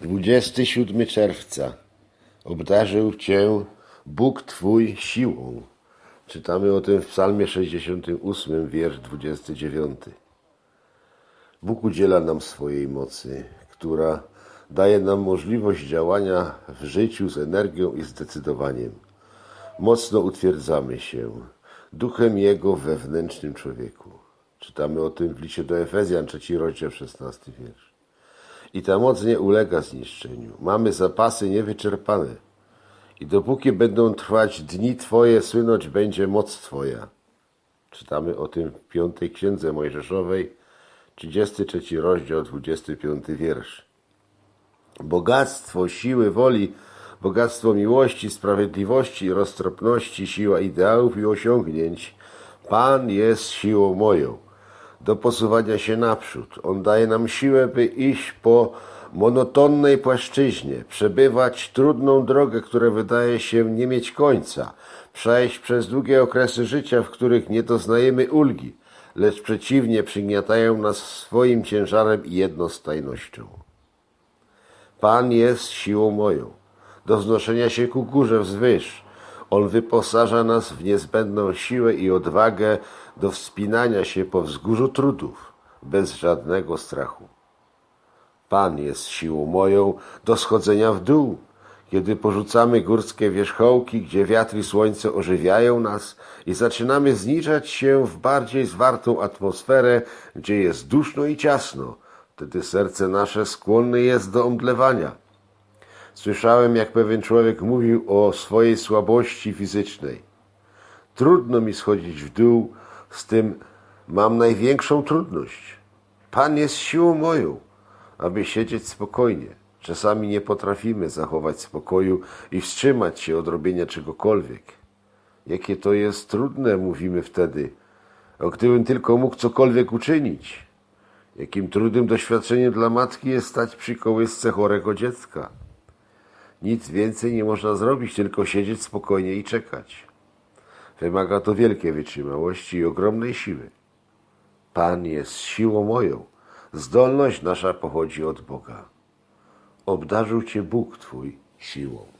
27 czerwca. Obdarzył Cię Bóg Twój siłą. Czytamy o tym w Psalmie 68, wiersz 29. Bóg udziela nam swojej mocy, która daje nam możliwość działania w życiu z energią i zdecydowaniem. Mocno utwierdzamy się duchem Jego wewnętrznym człowieku. Czytamy o tym w liście do Efezjan, trzeci rozdział, 16 wiersz. I ta moc nie ulega zniszczeniu. Mamy zapasy niewyczerpane. I dopóki będą trwać dni Twoje, słynąć będzie moc Twoja. Czytamy o tym w piątej księdze Mojżeszowej, 33 rozdział, 25 wiersz. Bogactwo siły woli, bogactwo miłości, sprawiedliwości, roztropności, siła ideałów i osiągnięć. Pan jest siłą moją do posuwania się naprzód. On daje nam siłę, by iść po monotonnej płaszczyźnie, przebywać trudną drogę, która wydaje się nie mieć końca, przejść przez długie okresy życia, w których nie doznajemy ulgi, lecz przeciwnie przygniatają nas swoim ciężarem i jednostajnością. Pan jest siłą moją, do wznoszenia się ku górze wzwyż. On wyposaża nas w niezbędną siłę i odwagę do wspinania się po wzgórzu trudów, bez żadnego strachu. Pan jest siłą moją do schodzenia w dół, kiedy porzucamy górskie wierzchołki, gdzie wiatr i słońce ożywiają nas i zaczynamy zniżać się w bardziej zwartą atmosferę, gdzie jest duszno i ciasno, wtedy serce nasze skłonne jest do omdlewania. Słyszałem, jak pewien człowiek mówił o swojej słabości fizycznej. Trudno mi schodzić w dół, z tym mam największą trudność. Pan jest siłą moją, aby siedzieć spokojnie. Czasami nie potrafimy zachować spokoju i wstrzymać się od robienia czegokolwiek. Jakie to jest trudne, mówimy wtedy. O gdybym tylko mógł cokolwiek uczynić. Jakim trudnym doświadczeniem dla matki jest stać przy kołysce chorego dziecka. Nic więcej nie można zrobić, tylko siedzieć spokojnie i czekać. Wymaga to wielkiej wytrzymałości i ogromnej siły. Pan jest siłą moją. Zdolność nasza pochodzi od Boga. Obdarzył Cię Bóg Twój siłą.